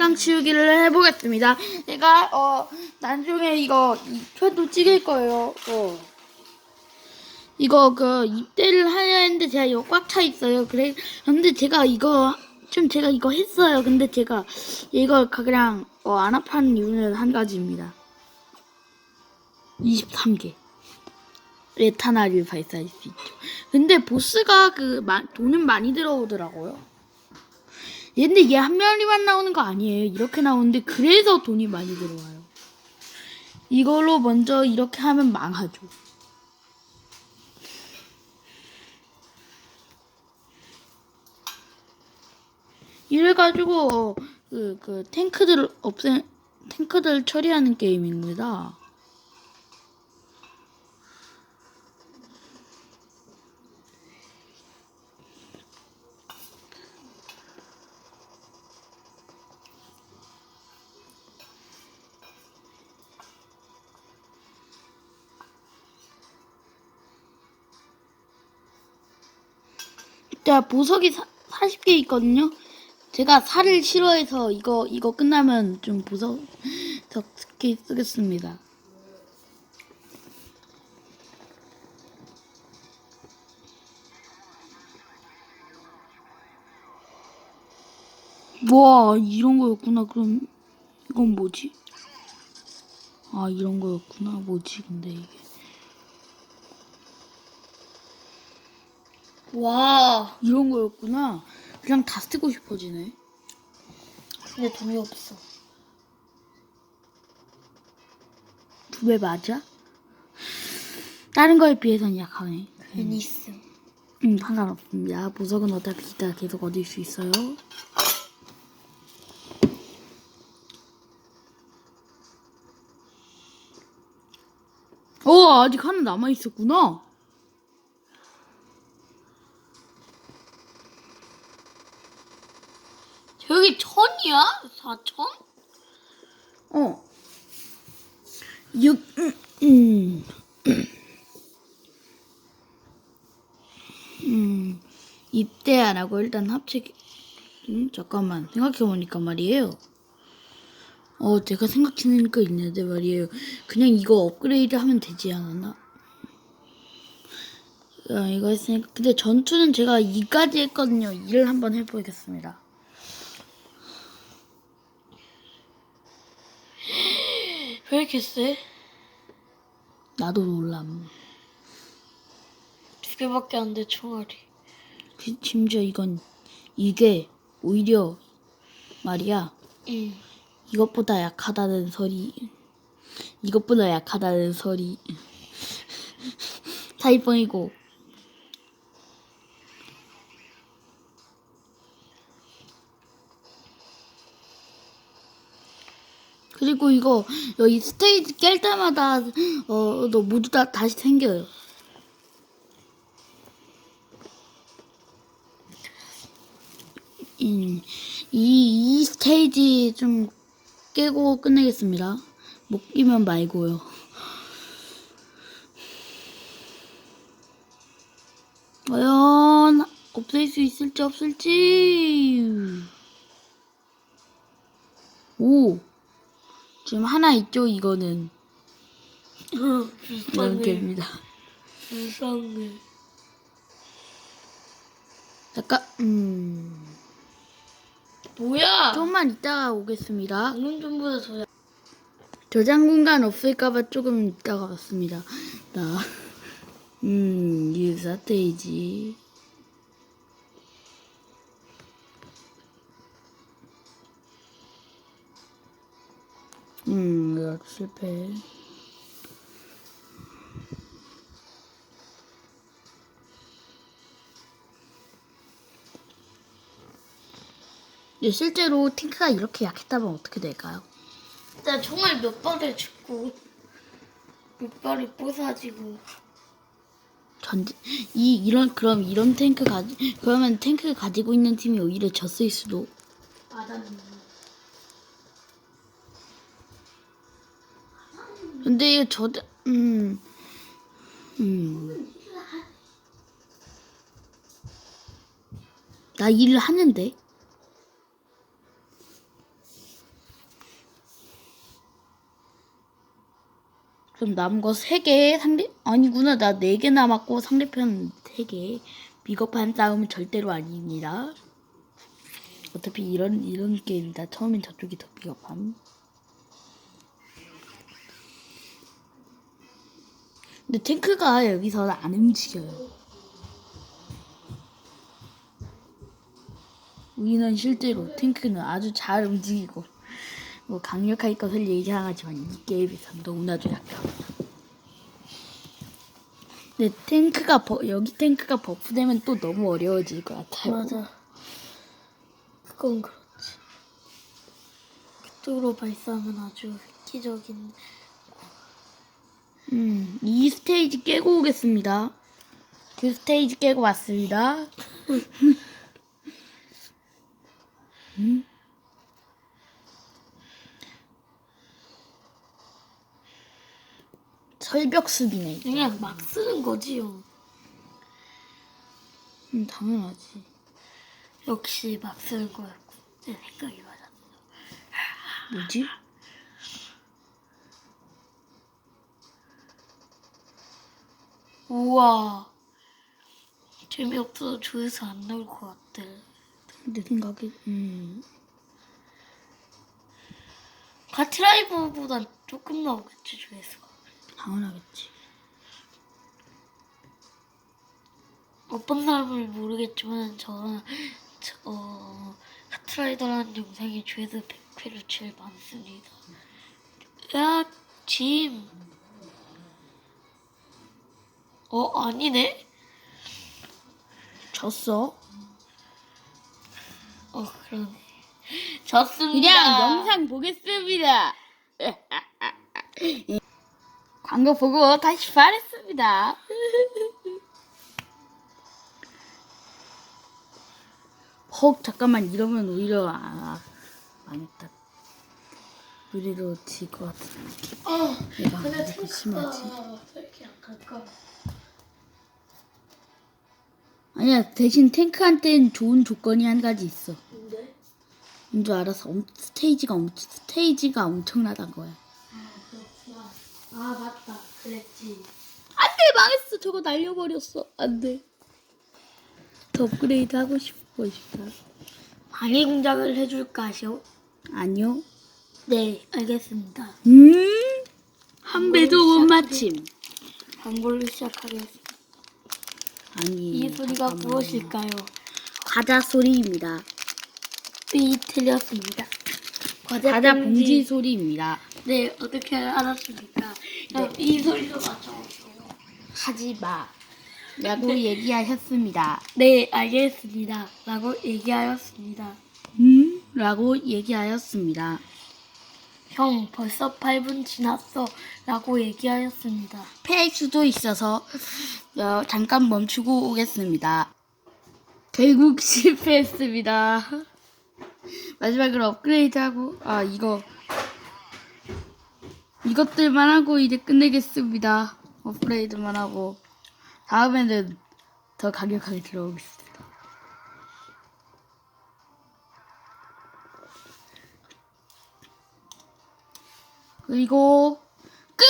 깡 치우기를 해보겠습니다. 제가 어 나중에 이거 이 편도 찍을 거예요. 어. 이거 그 입대를 하려 했는데 제가 이거 꽉 차 있어요. 그래 근데 제가 이거 좀 제가 이거 했어요. 근데 제가 이걸 그냥 어, 안 합하는 이유는 한 가지입니다. 23개. 레타나를 발사할 수 있죠. 근데 보스가 그 마- 돈은 많이 들어오더라고요. 근데 얘 한 마리만 나오는 거 아니에요. 이렇게 나오는데 그래서 돈이 많이 들어와요. 이걸로 먼저 이렇게 하면 망하죠. 이래 가지고 그, 그 탱크들 없애 탱크들 처리하는 게임입니다. 제가 보석이 사, 40개 있거든요. 제가 살을 싫어해서 이거 이거 끝나면 좀 보석 적게 쓰겠습니다. 와 이런 거였구나. 그럼 이건 뭐지? 아 이런 거였구나. 뭐지 근데 이게. 와, 이런 거였구나. 그냥 다 쓰고 싶어지네. 근데 돈이 없어. 두 배 맞아? 다른 거에 비해서는 약하네. 괜히 있음. 음, 상관없습니다. 보석은 어차피 이따 계속 얻을 수 있어요. 어, 아직 하나 남아있었구나. 저기 천이야? 사천? 어. 육, 음, 음. 음, 입대 안 하고 일단 합체, 음, 잠깐만. 생각해보니까 말이에요. 어, 제가 생각해낸 거 있는데 말이에요. 그냥 이거 업그레이드 하면 되지 않았나? 아, 이거 했으니까. 근데 전투는 제가 2까지 했거든요. 2를 한번 해보겠습니다. 왜 이렇게 세? 나도 놀람. 두 개밖에 안 돼, 총알이. 그, 심지어 이건 이게 오히려 말이야 응. 이것보다 약하다는 소리 이것보다 약하다는 소리 사이펑이고 그리고 이거 여기 스테이지 깰 때마다 어 너 모두 다 다시 생겨요. 음, 이, 이 스테이지 좀 깨고 끝내겠습니다. 못 끼면 말고요. 과연 없앨 수 있을지 없을지. 오, 지금 하나 있죠 이거는 이런. 게임입니다. 불쌍해. 잠깐, 음, 뭐야? 조금만 이따가 오겠습니다. 방금 전보다 더 저장 공간 없을까봐 조금 이따가 왔습니다. 나, 음, 유사 스테이지. 음, 실패. 예, 실제로 팅크가 이렇게 약했다면 어떻게 될까요? 나 총알 몇 발을 죽고 몇 발이 부서지고 전지 이 이런 그럼 이런 탱크 가지 그러면 탱크 가지고 있는 팀이 오히려 졌을 수도 맞았네. 근데 이거 저, 음, 음. 나 일을 하는데. 그럼 남은 거 3개 상대? 아니구나. 나 4개 남았고 상대편 3개. 비겁한 싸움은 절대로 아닙니다. 어차피 이런 이런 게임이다 처음엔 저쪽이 더 비겁함. 근데 탱크가 여기서 안 움직여요 우리는 실제로 탱크는 아주 잘 움직이고 뭐 강력할 것을 예상하지만 이 게임에선 너무나도 약합니다. 근데 탱크가 버, 여기 탱크가 버프되면 또 너무 어려워질 것 같아요. 맞아. 그건 그렇지. 그쪽으로 발사하면 아주 획기적인. 음, 이 스테이지 깨고 오겠습니다. 그 스테이지 깨고 왔습니다. 음? 이거. 그냥 막 쓰는 거지요. 음, 당연하지. 역시 막 쓰는 거였고. 내 생각이 맞았어. 뭐지? 우와. 재미없어서 조회수 안 나올 것 같아. 내 생각에 음 카트라이버보단 조금 나오겠지, 조회수가. 당연하겠지. 어떤 사람을 모르겠지만 저는 저, 어, 카트라이더라는 영상이 조회수 100회를 제일 많습니다. 야, 짐. 어, 아니네? 졌어. 어, 그러네. 졌습니다. 그냥 영상 보겠습니다. 광고 보고 다시 말했습니다. 헉 잠깐만 이러면 오히려 아, 망했다. 우리로 질 것 같은 느낌. 어, 내가 근데 왜 이렇게 심하지? 왜 이렇게 약할까? 아니야 대신 탱크한테는 좋은 조건이 한 가지 있어. 근데? 뭔줄 알아서 엄- 스테이지가 엄 스테이지가 엄청나단 거야. 아, 그렇구나. 아, 맞다. 그랬지. 안돼 망했어 저거 날려버렸어 안돼 더 업그레이드 하고 싶어 싶다 방해 공작을 해줄까시오? 아니요 네, 알겠습니다. 음 한 배도 못 맞힘 광고를 시작하겠습니다. 아니 이 소리가 잠깐만요. 무엇일까요? 과자 소리입니다 삐 틀렸습니다. 과자, 과자 봉지. 봉지 소리입니다 네, 어떻게 알았습니까? 그럼 이 소리도 맞춰보세요. 하지 마 라고 얘기하셨습니다 네, 알겠습니다. 라고 얘기하였습니다. 음? 라고 얘기하였습니다 형, 벌써 8분 지났어. 라고 얘기하였습니다. 패일 수도 있어서 어, 잠깐 멈추고 오겠습니다. 결국 실패했습니다. 마지막으로 업그레이드하고 아 이거 이것들만 하고 이제 끝내겠습니다. 업그레이드만 하고 다음에는 더 강력하게 들어오겠습니다. 그리고 끝!